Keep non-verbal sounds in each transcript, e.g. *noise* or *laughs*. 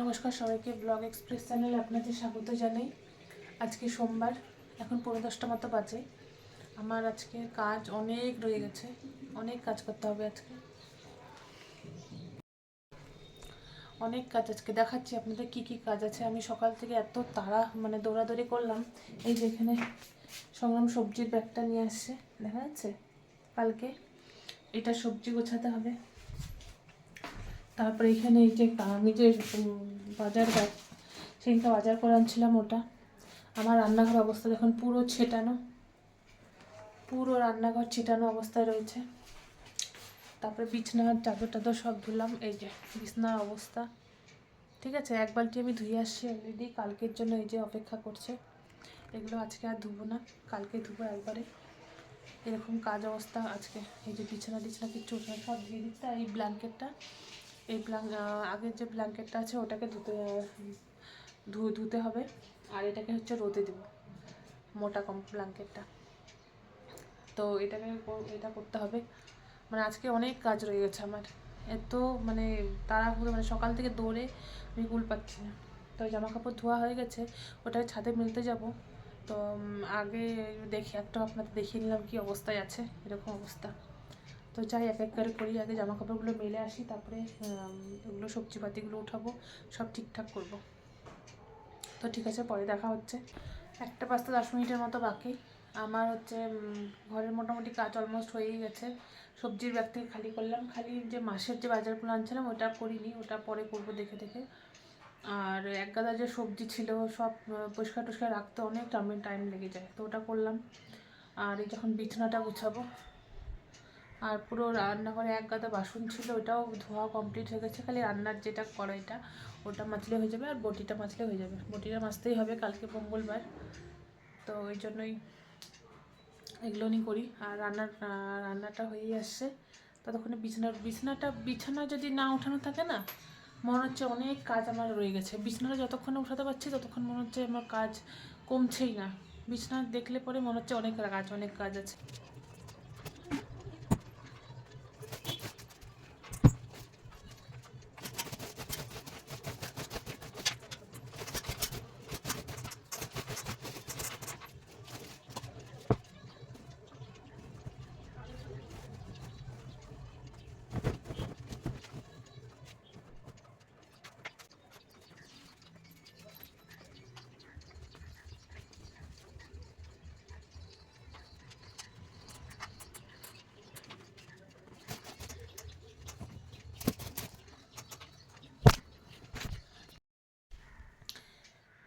নমস্কার সবাইকে, blog express চ্যানেলে আপনাদের স্বাগত জানাই। আজকে সোমবার, এখন পনেরো দশটা মতো বাজে। আমার আজকে কাজ অনেক রয়ে গেছে, অনেক কাজ করতে হবে আজকে। অনেক কাজ আজকে দেখাচ্ছি আপনাদের কি কি কাজ আছে। আমি সকাল থেকে এত তাড়া মানে দৌড়াদৌড়ি করলাম। এই যে এখানে সংগ্রাম সবজির ব্যাগটা নিয়ে আসছে, দেখা যাচ্ছে? কালকে এটা সবজি গোছাতে হবে। তারপরে এখানে এই যে আমি যে বাজার ব্যাগ সেদিনকে বাজার করে আনছিলাম ওটা। আমার রান্নাঘর অবস্থা দেখুন পুরো ছেটানো। পুরো রান্নাঘর ছেটানো অবস্থায় রয়েছে। তারপরে বিছনার চাদর টাদর সব ধুলাম। এই যে, বিছনার অবস্থা। ঠিক আছে, এক বালতি আমি ধুয়ে আসছি অলরেডি কালকের জন্য এই যে অপেক্ষা করছে। এগুলো আজকে আর ধুবো না। কালকে ধুবো একবারে। এরকম কাজ অবস্থা আজকে। এই যে বিছানা টিছানা উঠে সব দিয়ে দিচ্ছে এই ব্ল্যাঙ্কেটটা এই ব্ল্যাঙ্ক আগের যে ব্ল্যাঙ্কেটটা আছে, ওটাকে ধুতে ধু, ধুতে হবে। আর এটাকে হচ্ছে রোদে দেব, মোটা কম ব্ল্যাঙ্কেটটা তো এটাকে এটা করতে হবে। মানে আজকে অনেক কাজ রয়ে গেছে আমার। এত মানে তাড়াহুড়ো মানে সকাল থেকে দৌড়ে আমি কুল পাচ্ছি না। তো জামা কাপড় ধোয়া হয়ে গেছে, ওটাকে ছাদে মিলতে যাব। তো আগে দেখি, একটা আপনাদের দেখিয়ে নিলাম কি অবস্থায় আছে, এরকম অবস্থা। তো যাই, এক এক করে করি, আগে জামা কাপড়গুলো মেলে আসি, তারপরে ওগুলো সবজিপাতিগুলো উঠাবো, সব ঠিকঠাক করব। তো ঠিক আছে, পরে দেখা হচ্ছে। একটা পাঁচটা দশ মিনিটের মতো বাকি। আমার হচ্ছে ঘরের মোটামুটি কাজ অলমোস্ট হয়েই গেছে। সবজির ব্যাগ থেকে খালি করলাম। খালি যে মাসের যে বাজারগুলো আনছিলাম ওটা করিনি, ওটা পরে করব দেখে দেখে। আর এক গাদা যে সবজি ছিল, সব পরিষ্কার টরিষ্কার রাখতে অনেক টাইম টাইম লেগে যায়। তো ওটা করলাম। আর এই যখন বিছানাটা গুছাবো আর পুরো রান্নাঘরে এক গাদা বাসন ছিল, ওটাও ধোয়া কমপ্লিট হয়ে গেছে। খালি রান্নার যেটা কড়াইটা, ওটা মাজলে হয়ে যাবে আর বটিটা মাজলে হয়ে যাবে। বটিটা মাজতেই হবে কালকে মঙ্গলবার। তো ওই জন্যই এগুলো নিয়ে করি। আর রান্নার রান্নাটা হয়েই আসছে। ততক্ষণে বিছানার বিছানাটা, বিছানা যদি না উঠানো থাকে না, মনে হচ্ছে অনেক কাজ আমার রয়ে গেছে। বিছানাটা যতক্ষণে উঠাতে পারছি, ততক্ষণ মনে হচ্ছে আমার কাজ কমছেই না। বিছানা দেখলে পরে মনে হচ্ছে অনেক কাজ অনেক কাজ আছে।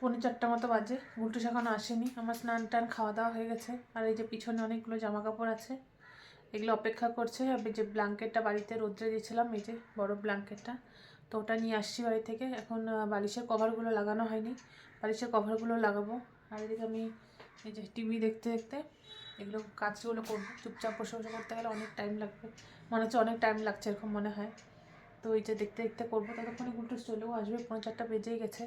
পৌনে চারটা মতো বাজে। গুলটুস এখনও আসেনি। আমার স্নান টান খাওয়া দাওয়া হয়ে গেছে। আর এই যে পিছনে অনেকগুলো জামা কাপড় আছে, এগুলো অপেক্ষা করছে। আমি যে ব্ল্যাঙ্কেটটা বাড়িতে রোদ্রে দিয়েছিলাম এই যে বড় ব্ল্যাঙ্কেটটা, তো ওটা নিয়ে আসছি বাড়ি থেকে। এখন বালিশের কভারগুলো লাগানো হয়নি। বালিশের কভারগুলো লাগাবো। আর এদিকে আমি এই যে টিভি দেখতে দেখতে এগুলো কাজগুলো করব। চুপচাপ বসে বসে করতে গেলে অনেক টাইম লাগবে। মনে হচ্ছে অনেক টাইম লাগছে এরকম মনে হয়। তো এই যে দেখতে দেখতে করব। ততক্ষণে গুলটুস চলেও আসবে। পনেরো চারটা বেজেই গেছে।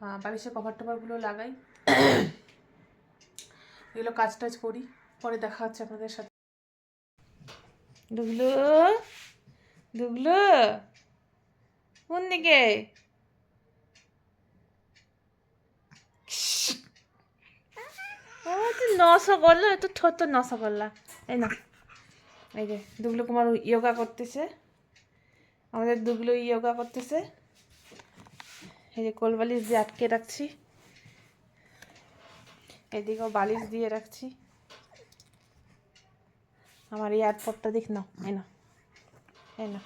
বালিশের কভার টভারগুলো লাগাই। *coughs* এগুলো কাজ টাজ করি, পরে দেখা হচ্ছে আপনাদের সাথে। ডুগলু ডুগলু কোন দিকে? একটু ছোট্ট নশো করলা। এই না এই যে দুগলু কুমার ইয়োগা করতেছে। আমাদের দুগলু ইয়োগা করতেছে। এই যে কোল বালিশ দিয়ে আটকে রাখছি। এদিকেও বালিশ দিয়ে রাখছি। আমার এয়ারপোর্টটা দেখ না, এই না এই না।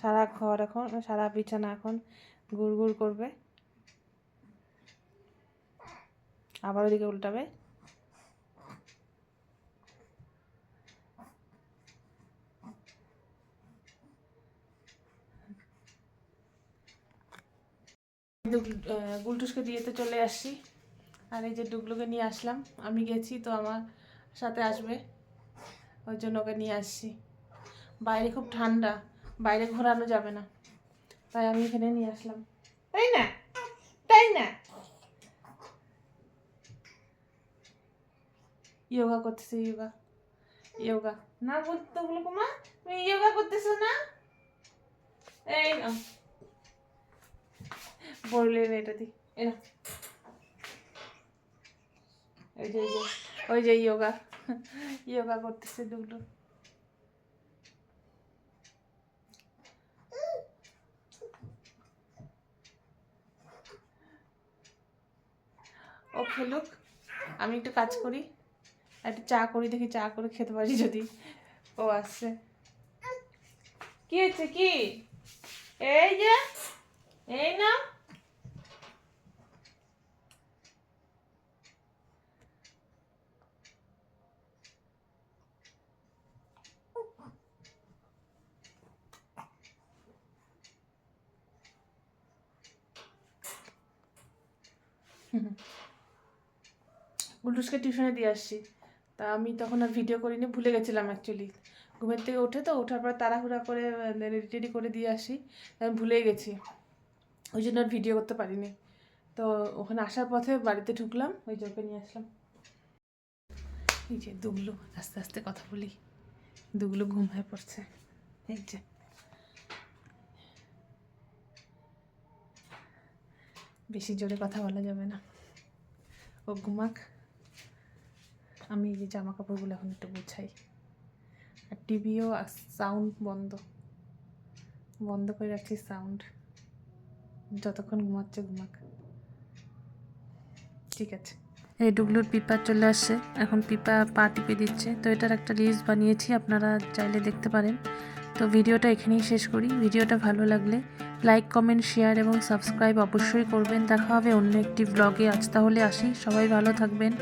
সারা ঘর এখন, সারা বিছানা এখন গুড় গুড় করবে। আবার ওদিকে উল্টাবে। গুলটুসকে দিয়েতে চলে আসছি। আর এই যে ডুগলুকে নিয়ে আসলাম আমি গেছি তো আমার সাথে আসবে। ওই জন্য ওকে নিয়ে আসছি। বাইরে খুব ঠান্ডা বাইরে ঘোরানো যাবে না। তাই আমি এখানে নিয়ে আসলাম। তাই না? তাই না? ইয়োগা করতেছে ইয়োগা। ইয়োগা। না বলতে ওগুলো কুমা। তুমি ইয়োগা করতেছো না? এই না বললেন এটা দি। এরা ওই যে ইয়োগা। ইয়োগা করতেছে ও খেলুক আমি একটু কাজ করি। একটু চা করি, দেখি চা করে খেতে পারি যদি। ও আসছে কি হচ্ছে কি? এই যে, এই না *laughs* গুলটুসকে টিউশনে দিয়ে আসছি। তা আমি তখন আর ভিডিও করিনি, ভুলে গেছিলাম অ্যাকচুয়ালি ঘুমের থেকে ওঠে তো ওঠার পর তাড়াহুড়া করে রেডি করে দিয়ে আসি। আমি ভুলে গেছি। ওই জন্য আর ভিডিও করতে পারিনি। তো ওখানে আসার পথে বাড়িতে ঢুকলাম, ওই ওকে নিয়ে আসলাম। এই যে দুগলু, আস্তে আস্তে কথা বলি। দুগলু ঘুম হয়ে পড়ছে। এই যে। বেশি জোরে কথা বলা যাবে না। ও ঘুমাক। আমি এই যে জামা কাপড়গুলো এখন একটু গুছাই। আর টিভিও সাউন্ড বন্ধ। বন্ধ করে রাখছি সাউন্ড যতক্ষণ ঘুমাচ্ছে ঘুমাক। ঠিক আছে। ডুগলুর পিপা চলে আসছে। এখন পিপা পা টিপে দিচ্ছে। তো এটার একটা রিলস বানিয়েছি, আপনারা চাইলে দেখতে পারেন। তো ভিডিওটা এখানেই শেষ করি। ভিডিওটা ভালো লাগলে লাইক কমেন্ট শেয়ার এবং সাবস্ক্রাইব অবশ্যই করবেন। দেখা হবে অন্য একটি ব্লগে আজ তাহলে আসি। সবাই ভালো থাকবেন।